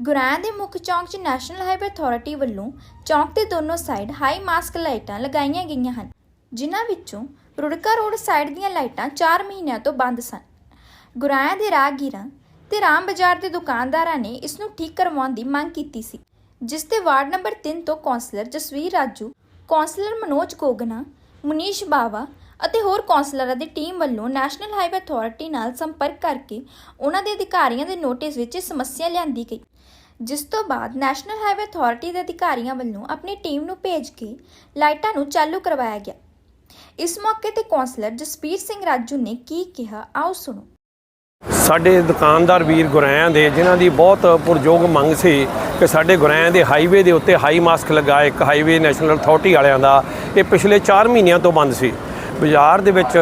ਗੁਰਾਇਆਂ ਦੇ ਮੁੱਖ ਚੌਂਕ 'ਚ ਨੈਸ਼ਨਲ ਹਾਈਵੇ ਅਥਾਰਟੀ ਵੱਲੋਂ ਚੌਂਕ ਦੇ ਦੋਨੋਂ ਸਾਈਡ ਹਾਈ ਮਾਸਕ ਲਾਈਟਾਂ ਲਗਾਈਆਂ ਗਈਆਂ ਹਨ, ਜਿਨ੍ਹਾਂ ਵਿੱਚੋਂ ਰੁੜਕਾ ਰੋਡ ਸਾਈਡ ਦੀਆਂ ਲਾਈਟਾਂ 4 ਮਹੀਨਿਆਂ ਤੋਂ ਬੰਦ ਸਨ। ਗੁਰਾਇਆ ਦੇ ਰਾਹਗੀਰਾਂ ਤੇ ਰਾਮ ਬਾਜ਼ਾਰ ਦੇ ਦੁਕਾਨਦਾਰਾਂ ਨੇ ਇਸ ਨੂੰ ਠੀਕ ਕਰਵਾਉਣ ਦੀ ਮੰਗ ਕੀਤੀ ਸੀ, ਜਿਸ ਤੇ ਵਾਰਡ ਨੰਬਰ 3 ਤੋਂ ਕੌਂਸਲਰ ਜਸਵੀਰ ਰਾਜੂ, ਕੌਂਸਲਰ ਮਨੋਜ ਕੋਗਨਾ ਮੁਨੀਸ਼ ਬਾਵਾ ਅਤੇ ਹੋਰ ਕੌਂਸਲਰਾਂ ਦੀ ਟੀਮ ਵੱਲੋਂ ਨੈਸ਼ਨਲ ਹਾਈਵੇ ਅਥਾਰਟੀ ਨਾਲ ਸੰਪਰਕ ਕਰਕੇ ਉਹਨਾਂ ਦੇ ਅਧਿਕਾਰੀਆਂ ਦੇ ਨੋਟਿਸ ਵਿੱਚ ਇਹ ਸਮੱਸਿਆ ਲਿਆਂਦੀ ਗਈ। ਜਿਸ ਤੋਂ ਬਾਅਦ ਨੈਸ਼ਨਲ ਹਾਈਵੇ ਅਥਾਰਟੀ ਦੇ ਅਧਿਕਾਰੀਆਂ ਵੱਲੋਂ ਆਪਣੀ ਟੀਮ ਨੂੰ ਭੇਜ ਕੇ ਲਾਈਟਾਂ ਨੂੰ ਚਾਲੂ ਕਰਵਾਇਆ ਗਿਆ। ਇਸ ਮੌਕੇ ਤੇ ਕੌਂਸਲਰ ਜਸਪੀਰ ਸਿੰਘ ਰਾਜੂ ਨੇ ਕੀ ਕਿਹਾ, ਆਓ ਸੁਣੋ। ਸਾਡੇ ਦੁਕਾਨਦਾਰ ਵੀਰ ਗੁਰੈਆਂ ਦੇ, ਜਿਨ੍ਹਾਂ ਦੀ ਬਹੁਤ ਪੁਰਜੋਗ ਮੰਗ ਸੀ ਕਿ ਸਾਡੇ ਗੁਰੈਆਂ ਦੇ ਹਾਈਵੇ ਦੇ ਉੱਤੇ ਹਾਈ ਮਾਸਕ ਲਗਾਏ, ਇੱਕ ਹਾਈਵੇ ਨੈਸ਼ਨਲ ਅਥਾਰਟੀ ਵਾਲਿਆਂ ਦਾ, ਇਹ ਪਿਛਲੇ 4 ਮਹੀਨਿਆਂ ਤੋਂ ਬੰਦ ਸੀ। ਬਾਜ਼ਾਰ ਦੇ ਵਿੱਚ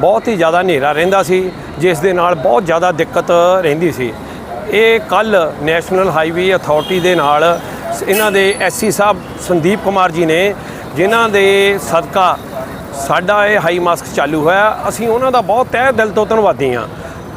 ਬਹੁਤ ਹੀ ਜ਼ਿਆਦਾ ਹਨੇਰਾ ਰਹਿੰਦਾ ਸੀ, ਜਿਸ ਦੇ ਨਾਲ ਬਹੁਤ ਜ਼ਿਆਦਾ ਦਿੱਕਤ ਰਹਿੰਦੀ ਸੀ। ਇਹ ਕੱਲ ਨੈਸ਼ਨਲ ਹਾਈਵੇ ਅਥਾਰਟੀ ਦੇ ਨਾਲ ਇਹਨਾਂ ਦੇ ਐਸਸੀ ਸਾਹਿਬ ਸੰਦੀਪ ਕੁਮਾਰ ਜੀ ਨੇ, ਜਿਨ੍ਹਾਂ ਦੇ ਸਦਕਾ ਸਾਡਾ ਇਹ ਹਾਈ ਮਾਸਕ ਚਾਲੂ ਹੋਇਆ। ਅਸੀਂ ਉਹਨਾਂ ਦਾ ਬਹੁਤ ਤਹਿ ਦਿਲ ਤੋਂ ਧੰਨਵਾਦੀ ਹਾਂ।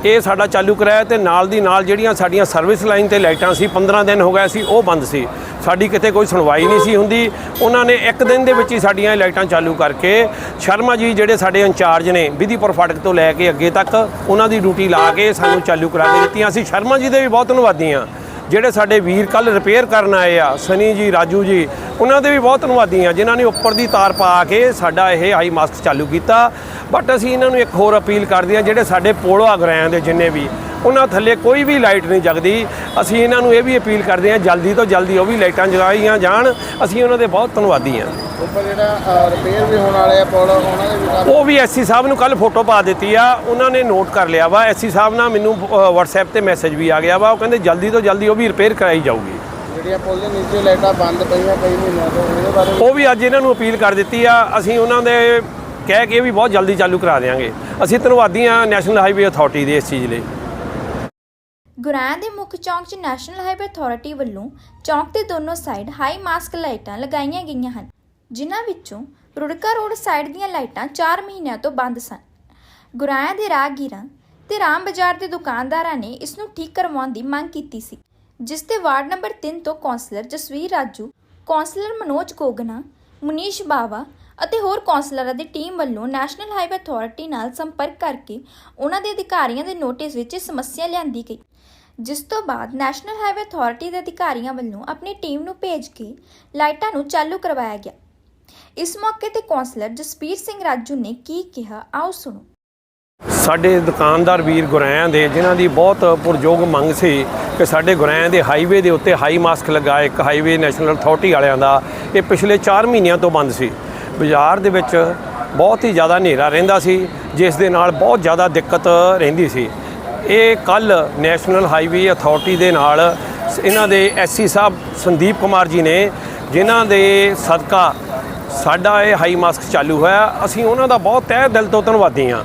ਇਹ ਸਾਡਾ ਚਾਲੂ ਕਰਾਇਆ ਤੇ ਨਾਲ ਦੀ ਨਾਲ ਜਿਹੜੀਆਂ ਸਾਡੀਆਂ ਸਰਵਿਸ ਲਾਈਨ ਤੇ ਲਾਈਟਾਂ ਸੀ 15 ਦਿਨ ਹੋ ਗਏ ਸੀ, ਉਹ ਬੰਦ ਸੀ। ਸਾਡੀ ਕਿਤੇ ਕੋਈ ਸੁਣਵਾਈ ਨਹੀਂ ਸੀ ਹੁੰਦੀ। ਉਹਨਾਂ ਨੇ ਇੱਕ ਦਿਨ ਦੇ ਵਿੱਚ ਹੀ ਸਾਡੀਆਂ ਇਹ ਲਾਈਟਾਂ ਚਾਲੂ ਕਰਕੇ ਸ਼ਰਮਾ ਜੀ ਜਿਹੜੇ ਸਾਡੇ ਇੰਚਾਰਜ ਨੇ ਵਿਧੀਪੁਰ ਫਾਟਕ ਤੋਂ ਲੈ ਕੇ ਅੱਗੇ ਤੱਕ, ਉਹਨਾਂ ਦੀ ਡਿਊਟੀ ਲਾ ਕੇ ਸਾਨੂੰ ਚਾਲੂ ਕਰਾ ਕੇ ਦਿੱਤੀਆਂ ਅਸੀਂ ਸ਼ਰਮਾ ਜੀ ਦੇ ਵੀ ਬਹੁਤ ਧੰਨਵਾਦੀ ਹਾਂ। ਜਿਹੜੇ ਸਾਡੇ ਵੀਰ ਕੱਲ ਰਿਪੇਅਰ ਕਰਨ ਆਏ ਆ, ਸਨੀ ਜੀ, ਰਾਜੂ ਜੀ, ਉਹਨਾਂ ਦੇ ਵੀ ਬਹੁਤ ਧੰਨਵਾਦੀ ਆ, ਜਿਨ੍ਹਾਂ ਨੇ ਉੱਪਰ ਦੀ ਤਾਰ ਪਾ ਕੇ ਸਾਡਾ ਇਹ ਹਾਈ ਮਾਸਕ ਚਾਲੂ ਕੀਤਾ। ਬਟ ਅਸੀਂ ਇਹਨਾਂ ਨੂੰ ਇੱਕ ਹੋਰ ਅਪੀਲ ਕਰਦੇ ਆ ਜਿਹੜੇ ਸਾਡੇ ਪੋਲੋ ਆਗਰਿਆਂ ਦੇ ਜਿੰਨੇ ਵੀ, ਉਹਨਾਂ ਥੱਲੇ ਕੋਈ ਵੀ ਲਾਈਟ ਨਹੀਂ ਜਗਦੀ। ਅਸੀਂ ਇਹਨਾਂ ਨੂੰ ਇਹ ਵੀ ਅਪੀਲ ਕਰਦੇ ਆ ਜਲਦੀ ਤੋਂ ਜਲਦੀ ਉਹ ਵੀ ਲਾਈਟਾਂ ਜਗਾਈਆਂ ਜਾਣ। ਅਸੀਂ ਉਹਨਾਂ ਦੇ ਬਹੁਤ ਧੰਨਵਾਦੀ ਆ ਉੱਪਰ ਜਿਹੜਾ ਰਿਪੇਅਰ ਵੀ ਹੋਣ ਵਾਲੇ ਆ ਪੁਲ ਉਹਨਾਂ ਦੇ ਵੀ ਕੰਮ ਉਹ ਵੀ ਐਸਸੀ ਸਾਹਿਬ ਨੂੰ ਕੱਲ ਫੋਟੋ ਪਾ ਦਿੱਤੀ ਆ ਉਹਨਾਂ ਨੇ ਨੋਟ ਕਰ ਲਿਆ ਵਾ। ਐਸਸੀ ਸਾਹਿਬ ਨਾਲ ਮੈਨੂੰ WhatsApp ਤੇ ਮੈਸੇਜ ਵੀ ਆ ਗਿਆ ਵਾ। ਉਹ ਕਹਿੰਦੇ ਜਲਦੀ ਤੋਂ ਜਲਦੀ ਉਹ ਵੀ ਰਿਪੇਅਰ ਕਰਾਈ ਜਾਊਗੀ। ਜਿਹੜੀਆਂ ਪੁਲ ਦੇ ਨੀਚੇ ਲਾਈਟਾਂ ਬੰਦ ਪਈਆਂ ਕਈ ਮਹੀਨਿਆਂ ਤੋਂ ਉਹਦੇ ਬਾਰੇ ਵੀ ਉਹ ਵੀ ਅੱਜ ਇਹਨਾਂ ਨੂੰ ਅਪੀਲ ਕਰ ਦਿੱਤੀ ਆ। ਅਸੀਂ ਉਹਨਾਂ ਦੇ ਕਹਿ ਕੇ ਵੀ ਬਹੁਤ ਜਲਦੀ ਚਾਲੂ ਕਰਾ ਦੇਵਾਂਗੇ ਅਸੀਂ ਧੰਨਵਾਦੀ ਆ ਨੈਸ਼ਨਲ ਹਾਈਵੇ ਅਥਾਰਟੀ ਦੇ ਇਸ ਚੀਜ਼ ਲਈ। ਗੁਰਾਇਆ ਦੇ ਮੁੱਖ ਚੌਂਕ 'ਚ ਨੈਸ਼ਨਲ ਹਾਈਵੇ ਅਥਾਰਟੀ ਵੱਲੋਂ ਚੌਂਕ ਦੇ ਦੋਨੋਂ ਸਾਈਡ ਹਾਈ ਮਾਸਕ ਲਾਈਟਾਂ ਲਗਾਈਆਂ ਗਈਆਂ ਹਨ। ਜਿਨ੍ਹਾਂ ਵਿੱਚੋਂ ਰੁੜਕਾ ਰੋਡ ਸਾਈਡ ਦੀਆਂ ਲਾਈਟਾਂ 4 ਮਹੀਨਿਆਂ ਤੋਂ ਬੰਦ ਸਨ। ਗੁਰਾਇਆ ਦੇ ਰਾਹਗੀਰਾਂ ਤੇ ਰਾਮ ਬਾਜ਼ਾਰ ਦੇ ਦੁਕਾਨਦਾਰਾਂ ਨੇ ਇਸ ਨੂੰ ਠੀਕ ਕਰਵਾਉਣ ਦੀ ਮੰਗ ਕੀਤੀ ਸੀ, ਜਿਸ ਤੇ ਵਾਰਡ ਨੰਬਰ 3 ਤੋਂ ਕੌਂਸਲਰ ਜਸਵੀਰ ਰਾਜੂ, ਕੌਂਸਲਰ ਮਨੋਜ ਕੋਗਨਾ ਮੁਨੀਸ਼ ਬਾਵਾ ਅਤੇ ਹੋਰ ਕੌਂਸਲਰਾਂ ਦੀ ਟੀਮ ਵੱਲੋਂ ਨੈਸ਼ਨਲ ਹਾਈਵੇ ਅਥਾਰਟੀ ਨਾਲ ਸੰਪਰਕ ਕਰਕੇ ਉਹਨਾਂ ਦੇ ਅਧਿਕਾਰੀਆਂ ਦੇ ਨੋਟਿਸ ਵਿੱਚ ਇਹ ਸਮੱਸਿਆ ਲਿਆਂਦੀ ਗਈ, ਜਿਸ ਤੋਂ ਬਾਅਦ ਨੈਸ਼ਨਲ ਹਾਈਵੇ ਅਥਾਰਟੀ ਦੇ ਅਧਿਕਾਰੀਆਂ ਵੱਲੋਂ ਆਪਣੀ ਟੀਮ ਨੂੰ ਭੇਜ ਕੇ ਲਾਈਟਾਂ ਨੂੰ ਚਾਲੂ ਕਰਵਾਇਆ ਗਿਆ। ਇਸ ਮੌਕੇ ਤੇ ਕੌਂਸਲਰ ਜਸਪੀਰ ਸਿੰਘ ਰਾਜੂ ਨੇ ਕੀ ਕਿਹਾ, ਆਓ ਸੁਣੋ। ਸਾਡੇ ਦੁਕਾਨਦਾਰ ਵੀਰ ਗੁਰੈਆਂ ਦੇ, ਜਿਨ੍ਹਾਂ ਦੀ ਬਹੁਤ ਪੁਰਜੋਗ ਮੰਗ ਸੀ ਕਿ ਸਾਡੇ ਗੁਰੈਆਂ ਦੇ ਹਾਈਵੇ ਦੇ ਉੱਤੇ ਹਾਈ ਮਾਸਕ ਲਗਾਏ ਇੱਕ ਹਾਈਵੇ ਨੈਸ਼ਨਲ ਅਥਾਰਟੀ ਵਾਲਿਆਂ ਦਾ, ਇਹ ਪਿਛਲੇ 4 ਮਹੀਨਿਆਂ ਤੋਂ ਬੰਦ ਸੀ। ਬਾਜ਼ਾਰ ਦੇ ਵਿੱਚ ਬਹੁਤ ਹੀ ਜ਼ਿਆਦਾ ਹਨੇਰਾ ਰਹਿੰਦਾ ਸੀ, ਜਿਸ ਦੇ ਨਾਲ ਬਹੁਤ ਜ਼ਿਆਦਾ ਦਿੱਕਤ ਰਹਿੰਦੀ ਸੀ। ਇਹ ਕੱਲ ਨੈਸ਼ਨਲ ਹਾਈਵੇ ਅਥਾਰਟੀ ਦੇ ਨਾਲ ਇਹਨਾਂ ਦੇ ਐਸਸੀ ਸਾਹਿਬ ਸੰਦੀਪ ਕੁਮਾਰ ਜੀ ਨੇ, ਜਿਨ੍ਹਾਂ ਦੇ ਸਦਕਾ ਸਾਡਾ ਇਹ ਹਾਈ ਮਾਸਕ ਚਾਲੂ ਹੋਇਆ। ਅਸੀਂ ਉਹਨਾਂ ਦਾ ਬਹੁਤ ਤਹਿ ਦਿਲ ਤੋਂ ਧੰਨਵਾਦੀ ਹਾਂ।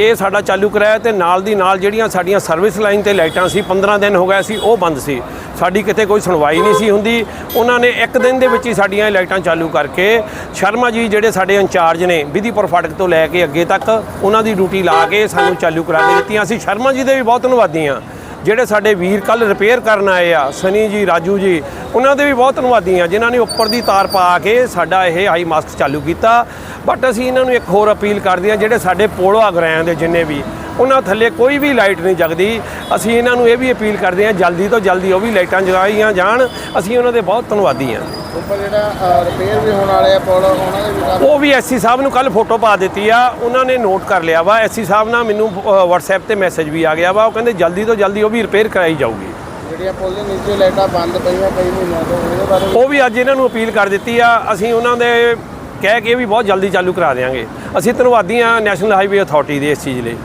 ਇਹ ਸਾਡਾ ਚਾਲੂ ਕਰਾਇਆ ਤੇ ਨਾਲ ਦੀ ਨਾਲ ਜਿਹੜੀਆਂ ਸਾਡੀਆਂ ਸਰਵਿਸ ਲਾਈਨ ਤੇ ਲਾਈਟਾਂ ਸੀ 15 ਦਿਨ ਹੋ ਗਏ ਸੀ, ਉਹ ਬੰਦ ਸੀ। ਸਾਡੀ ਕਿਤੇ ਕੋਈ ਸੁਣਵਾਈ ਨਹੀਂ ਸੀ ਹੁੰਦੀ। ਉਹਨਾਂ ਨੇ ਇੱਕ ਦਿਨ ਦੇ ਵਿੱਚ ਹੀ ਸਾਡੀਆਂ ਇਹ ਲਾਈਟਾਂ ਚਾਲੂ ਕਰਕੇ ਸ਼ਰਮਾ ਜੀ ਜਿਹੜੇ ਸਾਡੇ ਇੰਚਾਰਜ ਨੇ ਵਿਧੀਪੁਰ ਫਾਟਕ ਤੋਂ ਲੈ ਕੇ ਅੱਗੇ ਤੱਕ, ਉਹਨਾਂ ਦੀ ਡਿਊਟੀ ਲਾ ਕੇ ਸਾਨੂੰ ਚਾਲੂ ਕਰਾ ਕੇ ਦਿੱਤੀਆਂ। ਅਸੀਂ ਸ਼ਰਮਾ ਜੀ ਦੇ ਵੀ ਬਹੁਤ ਧੰਨਵਾਦੀ ਹਾਂ। ਜਿਹੜੇ ਸਾਡੇ ਵੀਰ ਕੱਲ ਰਿਪੇਅਰ ਕਰਨ ਆਏ ਆ, ਸਨੀ ਜੀ, ਰਾਜੂ ਜੀ, ਉਹਨਾਂ ਦੇ ਵੀ ਬਹੁਤ ਧੰਨਵਾਦੀ ਆ, ਜਿਨ੍ਹਾਂ ਨੇ ਉੱਪਰ ਦੀ ਤਾਰ ਪਾ ਕੇ ਸਾਡਾ ਇਹ ਹਾਈ ਮਾਸਕ ਚਾਲੂ ਕੀਤਾ। ਬਟ ਅਸੀਂ ਇਹਨਾਂ ਨੂੰ ਇੱਕ ਹੋਰ ਅਪੀਲ ਕਰਦੇ ਆ, ਜਿਹੜੇ ਸਾਡੇ ਪੋਲੋ ਆਗਰਿਆਂ ਦੇ ਜਿੰਨੇ ਵੀ, ਉਹਨਾਂ ਥੱਲੇ ਕੋਈ ਵੀ ਲਾਈਟ ਨਹੀਂ ਜਗਦੀ। ਅਸੀਂ ਇਹਨਾਂ ਨੂੰ ਇਹ ਵੀ ਅਪੀਲ ਕਰਦੇ ਆ, ਜਲਦੀ ਤੋਂ ਜਲਦੀ ਉਹ ਵੀ ਲਾਈਟਾਂ ਜਗਾਈਆਂ ਜਾਣ। ਅਸੀਂ ਉਹਨਾਂ ਦੇ ਬਹੁਤ ਧੰਨਵਾਦੀ ਆ। ਉੱਪਰ ਜਿਹੜਾ ਰਿਪੇਅਰ ਵੀ ਹੋਣ ਵਾਲੇ ਆ ਪੁਲ ਉਹਨਾਂ ਦੇ ਵੀ ਕੰਮ ਉਹ ਵੀ ਐਸਸੀ ਸਾਹਿਬ ਨੂੰ ਕੱਲ ਫੋਟੋ ਪਾ ਦਿੱਤੀ ਆ ਉਹਨਾਂ ਨੇ ਨੋਟ ਕਰ ਲਿਆ ਵਾ। ਐਸਸੀ ਸਾਹਿਬ ਨਾਲ ਮੈਨੂੰ WhatsApp ਤੇ ਮੈਸੇਜ ਵੀ ਆ ਗਿਆ ਵਾ। ਉਹ ਕਹਿੰਦੇ ਜਲਦੀ ਤੋਂ ਜਲਦੀ ਉਹ ਵੀ ਰਿਪੇਅਰ ਕਰਾਈ ਜਾਊਗੀ। ਜਿਹੜੀਆਂ ਪੁਲ ਦੇ ਨੀਚੇ ਲਾਈਟਾਂ ਬੰਦ ਪਈਆਂ ਕਈ ਮਹੀਨਿਆਂ ਤੋਂ ਉਹਦੇ ਬਾਰੇ ਵੀ ਉਹ ਵੀ ਅੱਜ ਇਹਨਾਂ ਨੂੰ ਅਪੀਲ ਕਰ ਦਿੱਤੀ ਆ ਅਸੀਂ ਉਹਨਾਂ ਦੇ ਕਹਿ ਕੇ ਵੀ ਬਹੁਤ ਜਲਦੀ ਚਾਲੂ ਕਰਾ ਦੇਵਾਂਗੇ ਅਸੀਂ ਧੰਨਵਾਦੀ ਆ ਨੈਸ਼ਨਲ ਹਾਈਵੇ ਅਥਾਰਟੀ ਦੇ ਇਸ ਚੀਜ਼ ਲਈ।